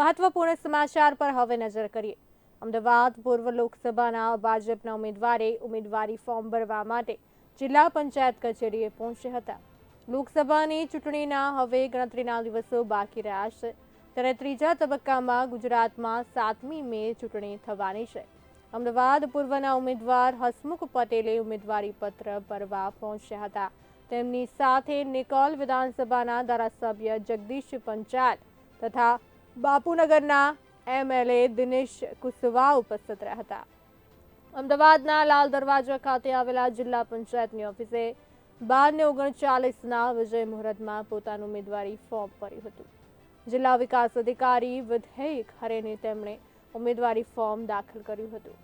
મહત્વપૂર્ણ સમાચાર પર હવે નજર કરીએ. અમદાવાદ પૂર્વ લોકસભાના ભાજપના ઉમેદવારે ઉમેદવારી ફોર્મ ભરવા માટે જિલ્લા પંચાયત કચેરીએ પહોંચ્યા હતા. લોકસભાની ચૂંટણીના હવે ગણતરીના દિવસો બાકી રહ્યા છે. ત્યારે ત્રીજા તબક્કામાં ગુજરાતમાં સાતમી મે ચૂંટણી થવાની છે. અમદાવાદ પૂર્વના ઉમેદવાર હસમુખ પટેલે ઉમેદવારી પત્ર ભરવા પહોંચ્યા હતા. તેમની સાથે નિકોલ વિધાનસભાના ધારાસભ્ય જગદીશ પંચાલ તથા બાપુનગરના એમએલએ દિનેશ કુશવાહ ઉપસ્થિત રહ્યા હતા. અમદાવાદના લાલ દરવાજા ખાતે આવેલા જિલ્લા પંચાયતની ઓફિસે બાર ઓગણચાલીસના વિજય મુહૂર્તમાં પોતાનું ઉમેદવારી ફોર્મ ભર્યું હતું. જિલ્લા વિકાસ અધિકારી વિધેયક હરેને તેમણે ઉમેદવારી ફોર્મ દાખલ કર્યું હતું.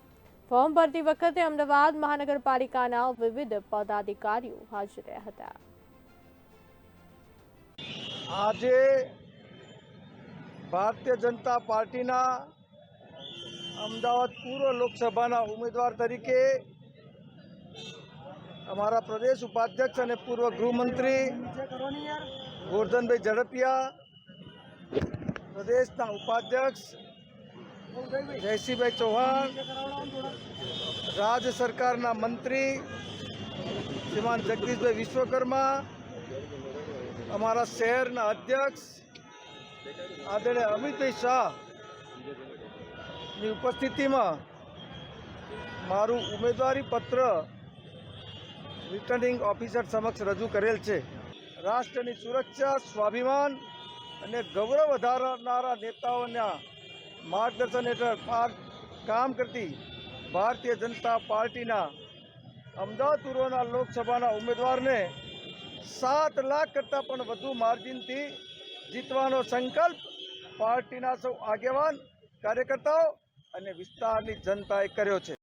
ફોર્મ ભરતી વખતે અમદાવાદ મહાનગરપાલિકાના વિવિધ પદાધિકારીઓ હાજર રહ્યા હતા. આજે ભારતીય જનતા પાર્ટીના અમદાવાદ પૂર્વ લોકસભાના ઉમેદવાર તરીકે અમારા પ્રદેશ ઉપાધ્યક્ષ અને પૂર્વ ગૃહમંત્રી ગોરધનભાઈ ઝડપિયા, પ્રદેશના ઉપાધ્યક્ષ જયસિંહભાઈ ચૌહાણ, રાજ્ય સરકારના મંત્રી શ્રીમાન જગદીશભાઈ વિશ્વકર્મા, અમારા શહેરના અધ્યક્ષ આદરણીય અમિતભાઈ શાહની ઉપસ્થિતિમાં મારું ઉમેદવારી પત્ર રિટર્નિંગ ઓફિસર સમક્ષ રજૂ કરેલ છે. રાષ્ટ્રની સુરક્ષા, સ્વાભિમાન અને ગૌરવ વધારનારા નેતાઓના માર્ગદર્શન હેઠળ કામ કરતી ભારતીય જનતા પાર્ટીના અમદાવાદ પૂર્વના લોકસભાના ઉમેદવારને સાત લાખ કરતાં પણ વધુ માર્જિનથી જીતવાનો સંકલ્પ પાર્ટીના સૌ આગેવાન કાર્યકર્તાઓ અને વિસ્તારની જનતાએ કર્યો છે.